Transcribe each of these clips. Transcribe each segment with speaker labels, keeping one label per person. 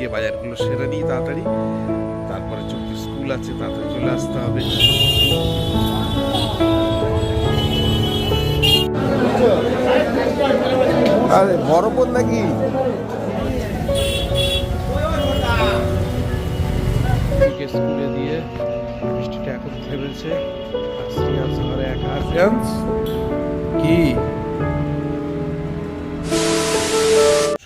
Speaker 1: গিয়ে বাজারগুলো সেরে নিই তাড়াতাড়ি। তারপরে চুমকি স্কুল আছে তাড়াতাড়ি চলে আসতে হবে। আরে বড় বোন নাকি? স্কুলে দিয়ে বৃষ্টিটা এখন থেমেছে। আর শ্রেয়াংশ ঘরে একা কি?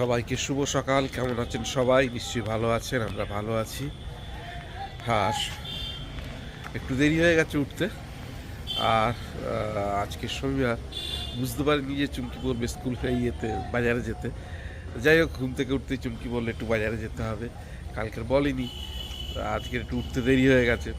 Speaker 1: সবাইকে শুভ সকাল। কেমন আছেন সবাই? নিশ্চয়ই ভালো আছেন, আমরা ভালো আছি। হাস একটু দেরি হয়ে গেছে উঠতে। আর আজকে শনিবার, বুঝতে পারিনি যে চুমকি বলবে স্কুল ইয়েতে, বাজারে যেতে। যাই হোক, ঘুম থেকে উঠতে চুমকি বললে একটু বাজারে যেতে হবে। কালকের বলিনি, আজকে একটু উঠতে দেরি হয়ে গেছে।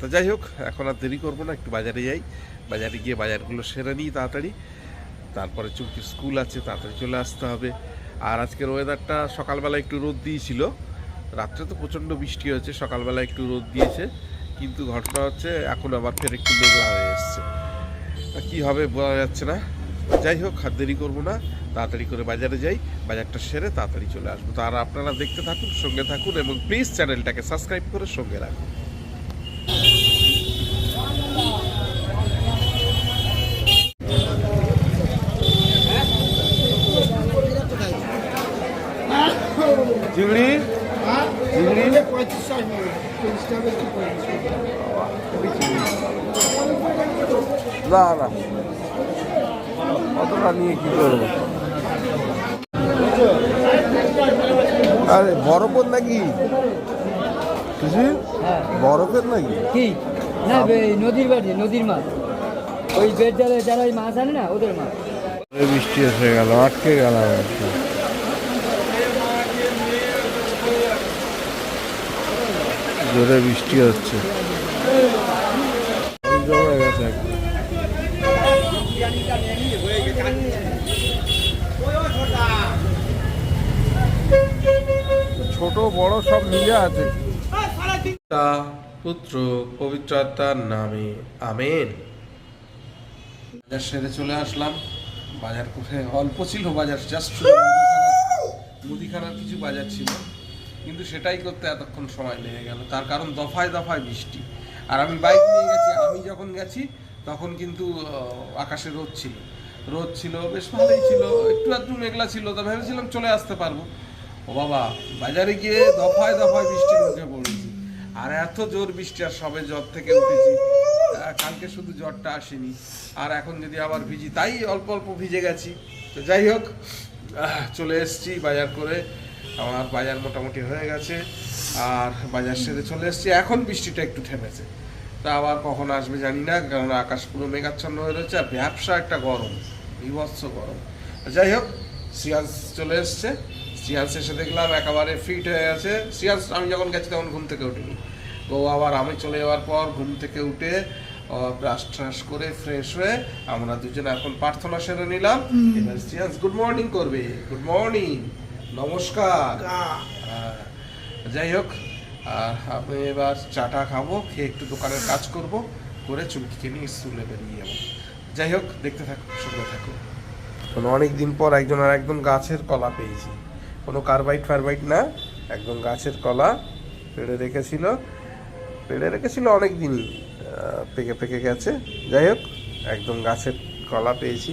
Speaker 1: তো যাই হোক, এখন আর দেরি করব না, একটু বাজারে যাই। বাজারে গিয়ে বাজারগুলো সেরে নিই তাড়াতাড়ি। তারপরে চুমকির স্কুল আছে, তাড়াতাড়ি চলে আসতে হবে। আর আজকের ওয়েদারটা সকালবেলা একটু রোদ দিয়েছিল। রাত্রে তো প্রচণ্ড বৃষ্টি হয়েছে, সকালবেলা একটু রোদ দিয়েছে। কিন্তু ঘটনা হচ্ছে, এখন আবার ফের একটু মেঘলা হয়ে এসছে। কী হবে বলা যাচ্ছে না। যাই হোক, আর দেরি করব না। তাড়াতাড়ি করে বাজারে যাই, বাজারটা সেরে তাড়াতাড়ি চলে আসব। তো আর আপনারা দেখতে থাকুন, সঙ্গে থাকুন, এবং প্লিজ চ্যানেলটাকে সাবস্ক্রাইব করে সঙ্গে রাখুন। চিংড়ি চিংড়ি না না। অতটা নিয়ে কি করব? আরে বরফের নাকি? কিছু বরফের নাকি?
Speaker 2: কি? না বে- নদীর বাড়ি নদীর মাছ। ওই বেড যারা ওই মাছ আনে না ওদের মাছ।
Speaker 1: বৃষ্টি এসে গেল আটকে গেলাম জোরে বৃষ্টি হচ্ছে। জমে গেছে ছোট বড় সব মিলে আছে। পিতা পুত্র পবিত্র আত্মার নামে আমেন। বাজার সেরে চলে আসলাম। বাজার কোথায়? অল্প ছিল বাজার জাস্ট মুদিখানার কিছু বাজার ছিল। কিন্তু সেটাই করতে এতক্ষণ সময় লেগে গেল। তার কারণ দফায় দফায় বৃষ্টি। আর আমি বাইক নিয়ে গেছি, আমি যখন গেছি, তখন কিন্তু আকাশে রোদ ছিল। রোদ ছিল, বেশ ভালোই ছিল। একটু একটু মেঘলা ছিল, তা ভেবেছিলাম চলে আসতে পারব। ও বাবা, বাজারে গিয়ে দফায় দফায় বৃষ্টির মুখে পড়েছি। আর এত জোর বৃষ্টি, আর সবে জ্বর থেকে উঠেছি। কালকে শুধু জ্বরটা আসেনি। আর এখন যদি আবার ভিজি, তাই অল্প অল্প ভিজে গেছি। তো যাই হোক চলে এসেছি বাজার করে। আমার বাজার মোটামুটি হয়ে গেছে আর বাজার সেরে চলে এসেছি। এখন বৃষ্টিটা একটু থেমেছে। তা আবার কখন আসবে জানি না কারণ আকাশ পুরো মেঘাচ্ছন্ন হয়ে রয়েছে আর ব্যবসা একটা গরম বিভৎস গরম। যাই হোক সিয়ান্স চলে এসছে। সিয়ান্স এসে দেখলাম একেবারে ফিট হয়ে গেছে। সিয়ান্স আমি যখন গেছি তখন ঘুম থেকে উঠিনি। ও আবার আমি চলে যাওয়ার পর ঘুম থেকে উঠে ব্রাশ ট্রাশ করে ফ্রেশ হয়ে আমরা দুজন এখন প্রার্থনা সেরে নিলাম। এবার সিয়ান্স গুড মর্নিং করবে। গুড মর্নিং নমস্কার। যাই হোক আমি এবার চাটা খাব খেয়ে একটু দোকানের কাজ করব করে চুমকিকে নিয়ে স্কুলে বেরিয়ে যাব। যাই হোক দেখতে থাকো সঙ্গে থাকো। অনেক দিন পর একজন আর একদম গাছের কলা পেয়েছি। কোনো কার্বাইট ফারবাইট না একদম গাছের কলা পেড়ে রেখেছিল। পেড়ে রেখেছিল অনেক দিনই পেকে পেকে গেছে। যাই হোক একদম গাছের কলা পেয়েছি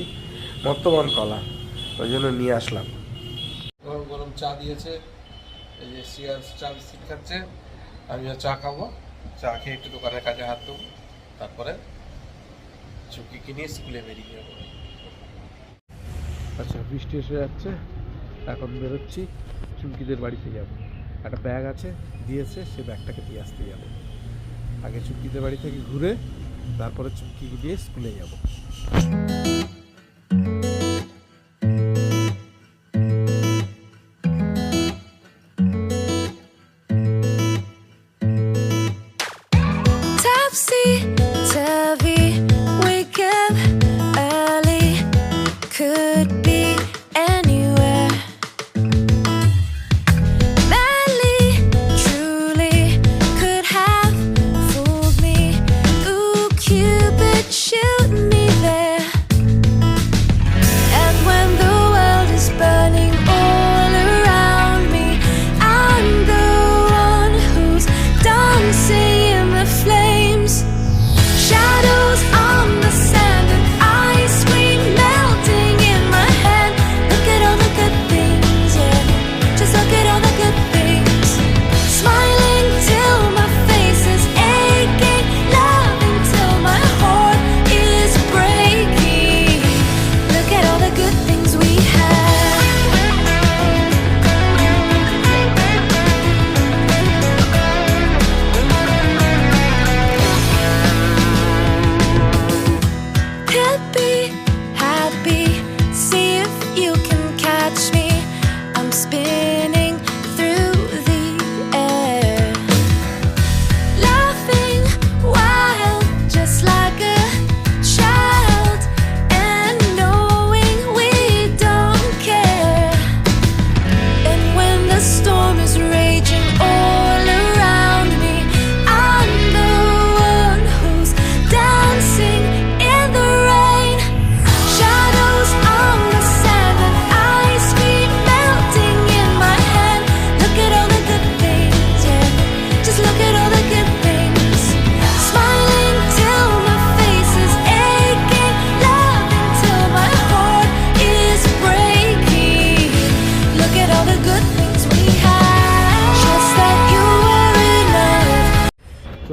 Speaker 1: বর্তমান কলা ওই জন্য নিয়ে আসলাম। গরম গরম চা দিয়েছে। এই যে সিয়ার চা বিস্কিট খাচ্ছে। আমি চা খাব। চা খেয়ে একটু দোকানের কাজে হাত দেবো। তারপরে চুকি কিনে স্কুলে বেরিয়ে যাব। আচ্ছা বৃষ্টি এসে যাচ্ছে। এখন বেরোচ্ছি। চুমকিদের বাড়িতে যাব। একটা ব্যাগ আছে, দিয়েছে। সে ব্যাগটাকে দিয়ে আসতে যাব। আগে চুমকিদের বাড়ি থেকে ঘুরে তারপরে চুমকি দিয়ে স্কুলে যাব।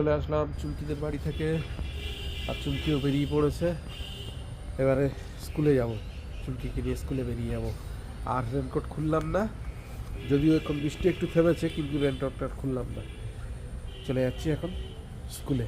Speaker 2: চলে আসলাম চুলকিদের বাড়ি থেকে। আর চুলকিও বেরিয়ে পড়েছে। এবারে স্কুলে যাব। চুলকিকে নিয়ে স্কুলে বেরিয়ে যাব। আর রেনকোট খুললাম না। যদিও এখন বৃষ্টি একটু থেমেছে, কিন্তু রেনকোটটা খুললাম না। চলে যাচ্ছি এখন স্কুলে।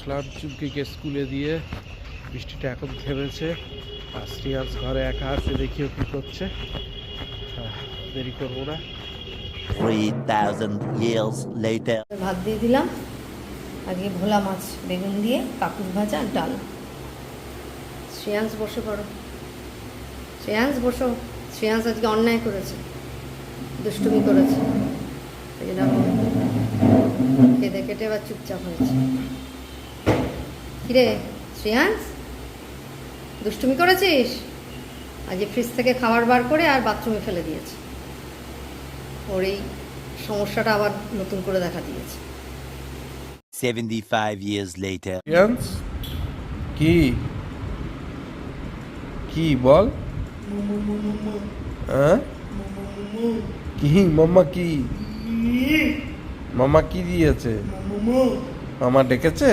Speaker 2: আসলাম চুমকিকে স্কুলে দিয়ে। বৃষ্টিটা এখন থেমেছে। আর শ্রিয়াস ঘরে একা আছে দেখিও কী করছে। দেরি করব না।
Speaker 3: ভাত দিয়ে দিলাম। আগে ভোলা মাছ বেগুন দিয়ে কাকুর ভাজা আর ডাল। শ্রেয়াংস বসে পড়ো। শ্রেয়াংস বসো। শ্রেয়াংস আজকে অন্যায় করেছে। দুষ্টুমি করেছে। এই জন্য খেতে কেটে এবার চুপচাপ হয়েছে। কিরে শ্রেয়াংস দুষ্টুমি করেছিস? আজ ফ্রিজ থেকে খাবার বার করে আর বাথরুমে ফেলে দিয়েছে। ওর এই সমস্যাটা আবার নতুন করে দেখা দিয়েছে।
Speaker 4: 75 years later.
Speaker 1: ইয়ান্স কি? কি বল? হ্যাঁ? কি? মাম্মা কি? মামা কি দিয়েছে? মামা ডেকেছে?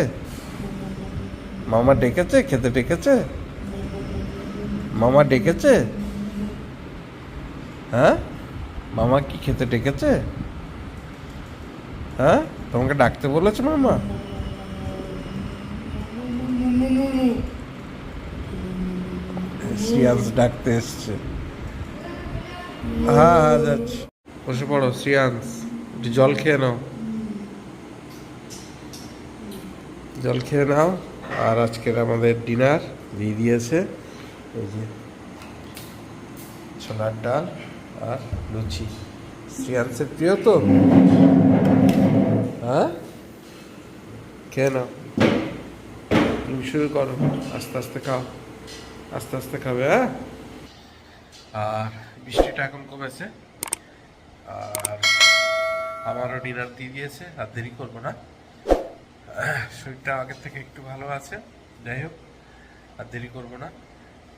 Speaker 1: মামা ডেকেছে, খেতে ডেকেছে? মামা ডেকেছে? হ্যাঁ? মামা কি খেতে ডেকেছে? হ্যাঁ? তোমাকে ডাকতে বলেছে মামা? সিয়ান্স ডাকতে এসছে। হ্যাঁ হ্যাঁ যাচ্ছি। বসে পড়ো সিয়ান্স জল খেয়ে নাও। জল খেয়ে নাও। আর আজকের আমাদের ডিনার দিয়ে দিয়েছে। এই যে ছোলার ডাল আর লুচি। সিয়ান্সের প্রিয় তো? হ্যাঁ? নাও। তুমি শুরু করো। আস্তে আস্তে খাও। আস্তে আস্তে খাবে হ্যাঁ? আর বৃষ্টিটা এখন কমেছে। আর আমারও ডিনার দিয়ে দিয়েছে, আর দেরি করব না। শরীরটা আগের থেকে একটু ভালো আছে। যাই হোক, আর দেরি করব না।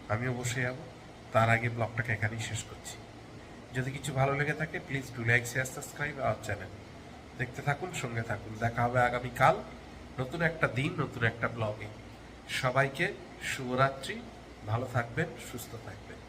Speaker 1: আমিও বসে যাব। তার আগে ব্লগটাকে এখানেই শেষ করছি। যদি কিছু ভালো লেগে থাকে please do like share subscribe our channel দেখতে থাকুন, সঙ্গে থাকুন। দেখা হবে আগামীকাল নতুন একটা দিন, নতুন একটা ব্লগে সবাইকে শুভরাত্রি। ভালো থাকবেন, সুস্থ থাকবেন।